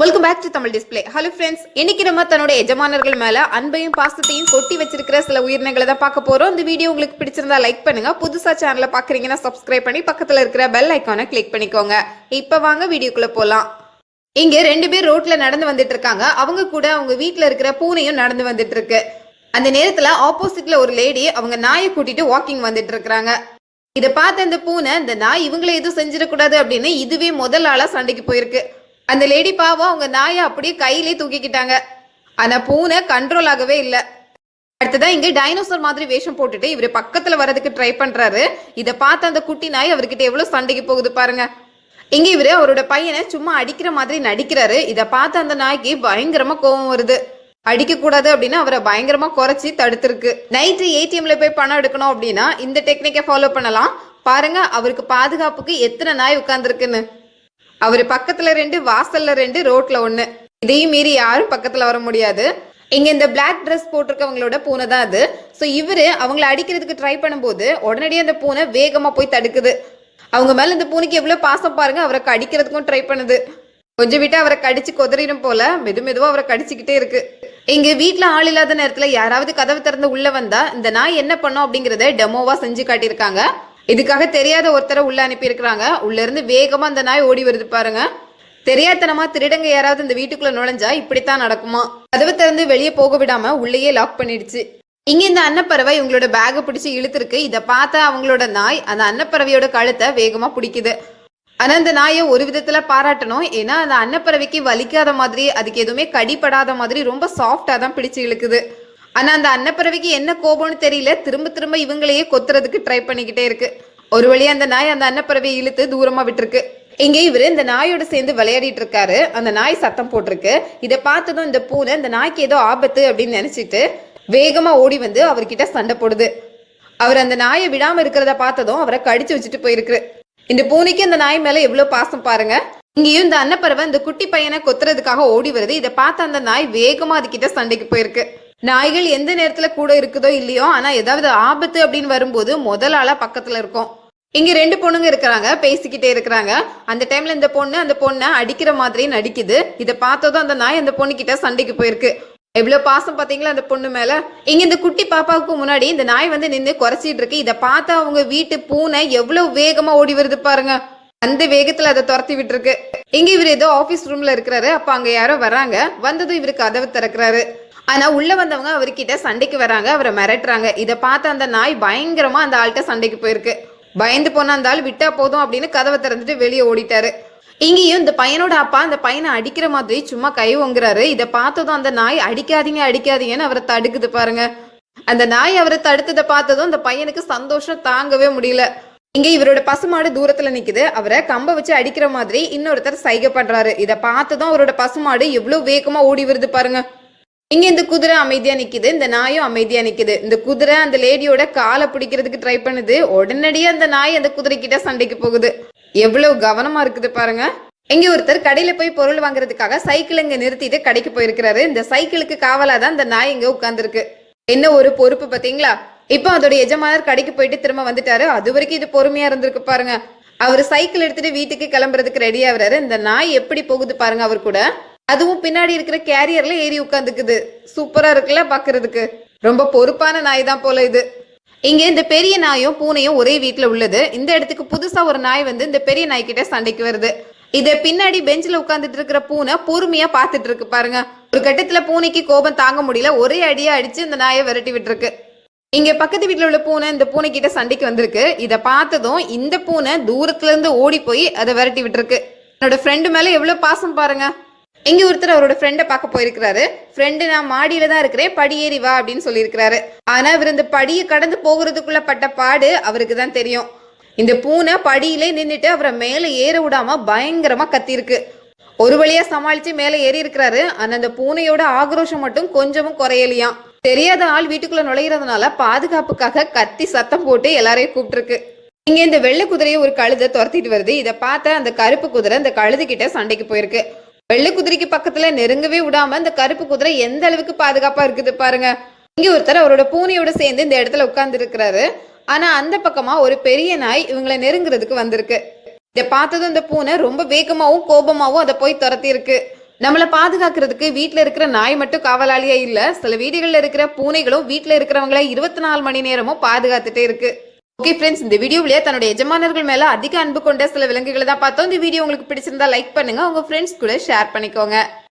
Welcome back to Tamil display hello friends இன்னைக்கு நம்ம தன்னோட எஜமானர்கள் மேல அன்பையும் பாசத்தையும் கொட்டி வச்சிருக்கிற சில உயிரினங்களை தான் பார்க்க போறோம். இந்த வீடியோ உங்களுக்கு பிடிச்சிருந்தா லைக் பண்ணுங்க. புதுசா சேனலை பாக்குறீங்கன்னா சப்ஸ்கிரைப் பண்ணி பக்கத்துல இருக்கிற பெல் ஐக்கானை கிளிக் பண்ணிக்கோங்க. இப்ப வாங்க வீடியோக்குள்ள போலாம். இங்க ரெண்டு பேர் ரோட்ல நடந்து வந்துட்டு இருக்காங்க. அவங்க கூட அவங்க வீட்டுல இருக்கிற பூனையும் நடந்து வந்துட்டு இருக்கு. அந்த நேரத்துல ஆப்போசிட்ல ஒரு லேடி அவங்க நாயை கூட்டிட்டு வாக்கிங் வந்துட்டு இருக்காங்க இதை பார்த்த அந்த பூனை இந்த நாய் இவங்களை எதுவும் செஞ்சிடக்கூடாது அப்படின்னு இதுவே முதல் ஆளா சண்டைக்கு போயிருக்கு. அந்த லேடி பாவம் அவங்க நாயை அப்படியே கையிலே தூக்கிக்கிட்டாங்க. ஆனா பூனை கண்ட்ரோல் ஆகவே இல்லை. அடுத்ததான் இங்க டைனோசர் மாதிரி வேஷம் போட்டுட்டு இவரு பக்கத்துல வர்றதுக்கு ட்ரை பண்றாரு. இதை பார்த்த அந்த குட்டி நாய் அவர்கிட்ட எவ்வளவு சண்டைக்கு போகுது பாருங்க. இங்க இவரு அவரோட பையனை சும்மா அடிக்கிற மாதிரி நடிக்கிறாரு. இதை பார்த்த அந்த நாய்க்கு பயங்கரமா கோவம் வருது. அடிக்க கூடாது அப்படின்னு அவரை பயங்கரமா குறைச்சி தடுத்திருக்கு. நைட்டு ஏடிஎம்ல போய் பணம் எடுக்கணும் அப்படின்னா இந்த டெக்னிக்கை ஃபாலோ பண்ணலாம். பாருங்க அவருக்கு பாதுகாப்புக்கு எத்தனை நாய் உட்கார்ந்துருக்குன்னு. அவர் பக்கத்துல ரெண்டு வாசல்ல ரெண்டு ரோட்ல ஒண்ணு. இதையும் மீறி யாரும் பக்கத்துல வர முடியாது. இங்க இந்த பிளாக் ட்ரெஸ் போட்டிருக்கவங்களோட பூனை தான் அது. ஸோ இவரு அவங்கள அடிக்கிறதுக்கு ட்ரை பண்ணும்போது உடனடியே அந்த பூனை வேகமா போய் தடுக்குது. அவங்க மேல இந்த பூனைக்கு எவ்வளவு பாசம் பாருங்க அவரை கடிக்கிறதுக்கும் ட்ரை பண்ணுது. கொஞ்சம் விட்டு அவரை கடிச்சு கொதறிடும் போல மெது மெதுவா அவரை கடிச்சுக்கிட்டே இருக்கு. இங்க வீட்டுல ஆள் இல்லாத நேரத்துல யாராவது கதவு திறந்து உள்ள வந்தா இந்த நாய் என்ன பண்ணும் அப்படிங்கறத டெமோவா செஞ்சு காட்டியிருக்காங்க. இதுக்காக தெரியாத ஒருத்தரை உள்ள அனுப்பியிருக்கிறாங்க. உள்ளேருந்து உள்ள இருந்து வேகமா அந்த நாய் ஓடி வருது பாருங்க. தெரியாதனமா திருடங்க யாராவது இந்த வீட்டுக்குள்ள நுழைஞ்சா இப்படித்தான் நடக்குமா? கதவு திறந்து வெளியே போக விடாம உள்ளேயே லாக் பண்ணிடுச்சு. இங்க இந்த அன்னப்பறவை இவங்களோட பேக்கை பிடிச்சு இழுத்துருக்கு. இதை பார்த்தா அவங்களோட நாய் அந்த அன்னப்பறவையோட கழுத்தை வேகமா பிடிக்குது. ஆனா அந்த நாயை ஒரு விதத்துல பாராட்டணும். ஏன்னா அந்த அன்னப்பறவைக்கு வலிக்காத மாதிரி அதுக்கு எதுவுமே கடிப்படாத மாதிரி ரொம்ப சாஃப்டா தான் பிடிச்சு இழுக்குது. ஆனா அந்த அன்னப்பறவைக்கு என்ன கோபம்னு தெரியல. திரும்ப திரும்ப இவங்களையே கொத்துறதுக்கு ட்ரை பண்ணிக்கிட்டே இருக்கு. ஒரு வழியா அந்த நாய் அந்த அன்னப்பறவையை இழுத்து தூரமா விட்டுருக்கு. இங்க இவரு இந்த நாயோட சேர்ந்து விளையாடிட்டு இருக்காரு. அந்த நாய் சத்தம் போட்டிருக்கு. இதை பார்த்ததும் இந்த பூனை இந்த நாய்க்கு ஏதோ ஆபத்து அப்படின்னு நினைச்சிட்டு வேகமா ஓடி வந்து அவர்கிட்ட சண்டை போடுது. அவர் அந்த நாயை விடாம இருக்கிறத பார்த்ததும் அவரை கடிச்சு வச்சுட்டு போயிருக்கு. இந்த பூனைக்கு அந்த நாய் மேல எவ்வளவு பாசம் பாருங்க. இங்கேயும் இந்த அன்னப்பறவை இந்த குட்டி பையனை கொத்துறதுக்காக ஓடி வருது. இதை பார்த்த அந்த நாய் வேகமா அதுகிட்ட சண்டைக்கு போயிருக்கு. நாய்கள் எந்த நேரத்துல கூட இருக்குதோ இல்லையோ ஆனா ஏதாவது ஆபத்து அப்படின்னு வரும்போது முதல் ஆளா பக்கத்துல இருக்கும். இங்க ரெண்டு பொண்ணுங்க இருக்கிறாங்க பேசிக்கிட்டே இருக்கிறாங்க. அந்த டைம்ல இந்த பொண்ணு அந்த பொண்ணை அடிக்கிற மாதிரி நடிக்குது. இதை பார்த்ததும் அந்த நாய் அந்த பொண்ணு கிட்ட சண்டைக்கு போயிருக்கு. எவ்வளவு பாசம் பாத்தீங்களா அந்த பொண்ணு மேல? இங்க இந்த குட்டி பாப்பாவுக்கு முன்னாடி இந்த நாய் வந்து நின்று குறைச்சிட்டு இருக்கு. இதை பார்த்தா அவங்க வீட்டு பூனை எவ்வளவு வேகமா ஓடி வருது பாருங்க. அந்த வேகத்துல அதை துரத்தி விட்டுருக்கு. இங்க இவர் ஏதோ ஆபீஸ் ரூம்ல இருக்கிறாரு. அப்ப அங்க யாரோ வராங்க. வந்ததும் இவரு கதவை திறக்கிறாரு. ஆனா உள்ள வந்தவங்க அவர்கிட்ட சண்டைக்கு வராங்க. அவரை மிரட்டுறாங்க. இதை பார்த்த அந்த நாய் பயங்கரமா அந்த ஆள்கிட்ட சண்டைக்கு போயிருக்கு. பயந்து போன அந்த ஆள் விட்டா போதும் அப்படின்னு கதவை திறந்துட்டு வெளியே ஓடிட்டாரு. இங்கேயும் இந்த பையனோட அப்பா அந்த பையனை அடிக்கிற மாதிரி சும்மா கை ஒங்குறாரு இதை பார்த்ததும் அந்த நாய் அடிக்காதீங்க அடிக்காதீங்கன்னு அவரை தடுக்குது பாருங்க. அந்த நாய் அவரை தடுத்ததை பார்த்ததும் அந்த பையனுக்கு சந்தோஷம் தாங்கவே முடியல. இங்க இவரோட பசுமாடு தூரத்துல நிக்குது. அவரை கம்ப வச்சு அடிக்கிற மாதிரி இன்னொருத்தர் சைகை பண்றாரு. இத பார்த்துதான் அவரோட பசுமாடு எவ்வளவு வேகமா ஓடி வருது பாருங்க. இங்க இந்த குதிரை அமைதியா நிக்குது. இந்த நாயும் அமைதியா நிக்குது. இந்த குதிரை அந்த லேடியோட காலை பிடிக்கிறதுக்கு ட்ரை பண்ணுது. உடனடியே அந்த நாய் அந்த குதிரை கிட்ட சண்டைக்கு போகுது. எவ்வளவு கவனமா இருக்குது பாருங்க. இங்க ஒருத்தர் கடையில போய் பொருள் வாங்குறதுக்காக சைக்கிள் இங்க நிறுத்திட்டு கடைக்கு போயிருக்கிறாரு. இந்த சைக்கிளுக்கு காவலாதான் இந்த நாய் இங்க உட்கார்ந்துருக்கு. என்ன ஒரு பொறுப்பு பாத்தீங்களா இப்போ அதோட எஜமானர் கடைக்கு போயிட்டு திரும்ப வந்துட்டாரு. அது வரைக்கும் இது பொறுமையா இருந்திருக்கு பாருங்க. அவர் சைக்கிள் எடுத்துட்டு வீட்டுக்கு கிளம்புறதுக்கு ரெடி ஆகுறாரு. இந்த நாய் எப்படி போகுது பாருங்க அவர் கூட. அதுவும் பின்னாடி இருக்கிற கேரியர்ல ஏறி உட்காந்துக்குது. சூப்பரா இருக்குல்ல பாக்குறதுக்கு. ரொம்ப பொறுப்பான நாய் தான் போல இது. இங்க இந்த பெரிய நாயும் பூனையும் ஒரே வீட்டுல உள்ளது. இந்த இடத்துக்கு புதுசா ஒரு நாய் வந்து இந்த பெரிய நாய் கிட்ட சண்டைக்கு வருது. இத பின்னாடி பெஞ்சில உட்காந்துட்டு இருக்கிற பூனை பொறுமையா பாத்துட்டு இருக்கு பாருங்க. ஒரு கட்டத்துல பூனைக்கு கோபம் தாங்க முடியல. ஒரே அடியா அடிச்சு இந்த நாயை விரட்டி விட்டுருக்கு. இங்க பக்கத்து வீட்டில் உள்ள பூனை இந்த பூனை கிட்ட சண்டைக்கு வந்திருக்கு. இத பார்த்ததும் இந்த பூனை தூரத்துல இருந்து ஓடி போய் அதை விரட்டி விட்டுருக்கு. என்னோட ஃப்ரெண்டு மேல எவ்வளவு பாசம் பாருங்க. இங்க ஒருத்தர் அவரோட ஃப்ரெண்டை பார்க்க போயிருக்கிறாரு. ஃப்ரெண்டு நான் மாடியில தான் இருக்கிறேன். படி ஏறி வா அப்படின்னு சொல்லியிருக்கிறாரு. ஆனா இவர் இந்த படியை கடந்து போகிறதுக்குள்ள பட்ட பாடு அவருக்கு தான் தெரியும். இந்த பூனை படியிலே நின்றுட்டு அவரை மேலே ஏற விடாம பயங்கரமா கத்திருக்கு ஒரு வழியா சமாளிச்சு மேலே ஏறி இருக்கிறாரு. ஆனா அந்த பூனையோட ஆக்ரோஷம் மட்டும் கொஞ்சமும் குறையலையாம். தெரியாத ஆள் வீட்டுக்குள்ள நுழையிறதுனால பாதுகாப்புக்காக கத்தி சத்தம் போட்டு எல்லாரையும் கூப்பிட்டுருக்கு. இங்க இந்த வெள்ளை குதிரையை ஒரு கழுதை துரத்திட்டு வருது. இதை பார்த்த அந்த கருப்பு குதிரை இந்த கழுது கிட்ட சண்டைக்கு போயிருக்கு. வெள்ளை குதிரைக்கு பக்கத்துல நெருங்கவே விடாம இந்த கருப்பு குதிரை எந்த அளவுக்கு பாதுகாப்பா இருக்குது பாருங்க. இங்க ஒருத்தர் அவரோட பூனையோட சேர்ந்து இந்த இடத்துல உட்கார்ந்து இருக்கிறாரு ஆனா அந்த பக்கமா ஒரு பெரிய நாய் இவங்களை நெருங்குறதுக்கு வந்திருக்கு. இதை பார்த்ததும் இந்த பூனை ரொம்ப வேகமாவும் கோபமாவும் அதை போய் துரத்தி இருக்கு நம்மளை பாதுகாக்கிறதுக்கு வீட்டில் இருக்கிற நாய் மட்டும் காவலாளியே இல்லை. சில வீடுகளில் இருக்கிற பூனைகளும் வீட்டில் இருக்கிறவங்கள இருபத்தி நாலு மணி நேரமும் பாதுகாத்துட்டே இருக்கு. ஓகே ஃப்ரெண்ட்ஸ் இந்த வீடியோவிலேயே தன்னுடைய எஜமானர்கள் மேல அதிக அன்பு கொண்ட சில விலங்குகளை தான் பார்த்தோம். இந்த வீடியோ உங்களுக்கு பிடிச்சிருந்தா லைக் பண்ணுங்க. உங்க ஃப்ரெண்ட்ஸ் கூட ஷேர் பண்ணிக்கோங்க.